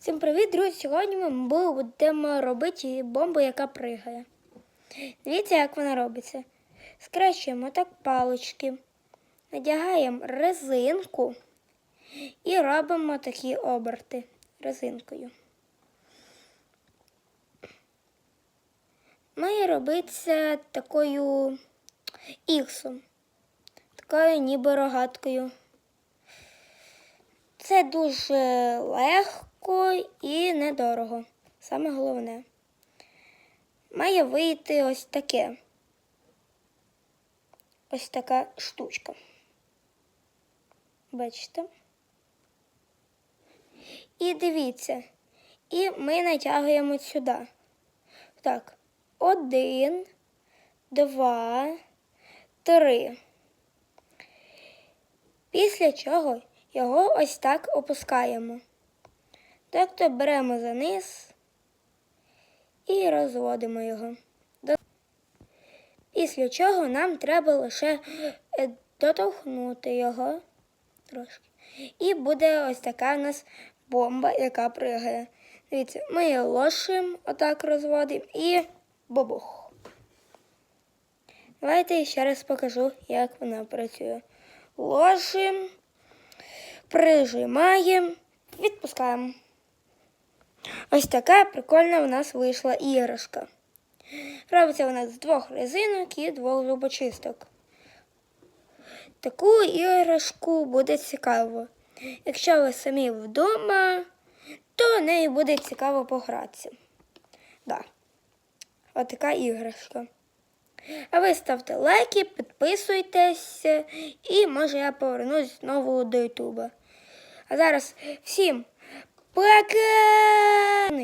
Всім привіт, друзі! Сьогодні ми будемо робити бомбу, яка пригає. Дивіться, як вона робиться. Скрещуємо так палички, надягаємо резинку і робимо такі оберти резинкою. Має робитися такою іксом, такою ніби рогаткою. Це дуже легко і недорого. Саме головне. Має вийти ось таке. Ось така штучка. Бачите? І дивіться. І ми натягуємо сюди. Так, один, два, три. Після чого його ось так опускаємо. Тобто беремо за низ і розводимо його. Після чого нам треба лише е, доторкнути його трошки. І буде ось така у нас бомба, яка пригає. Дивіться, ми її ложимо, отак розводимо і бобух. Давайте ще раз покажу, як вона працює. Ложимо прижимаємо, відпускаємо. Ось така прикольна у нас вийшла іграшка. Робиться вона з двох резинок і двох зубочисток. Таку іграшку буде цікаво. Якщо ви самі вдома, то нею буде цікаво погратися. Да. Ось така іграшка. А ви ставте лайки, підписуйтесь, і може я повернусь знову до Ютуба. А зараз всім 波哥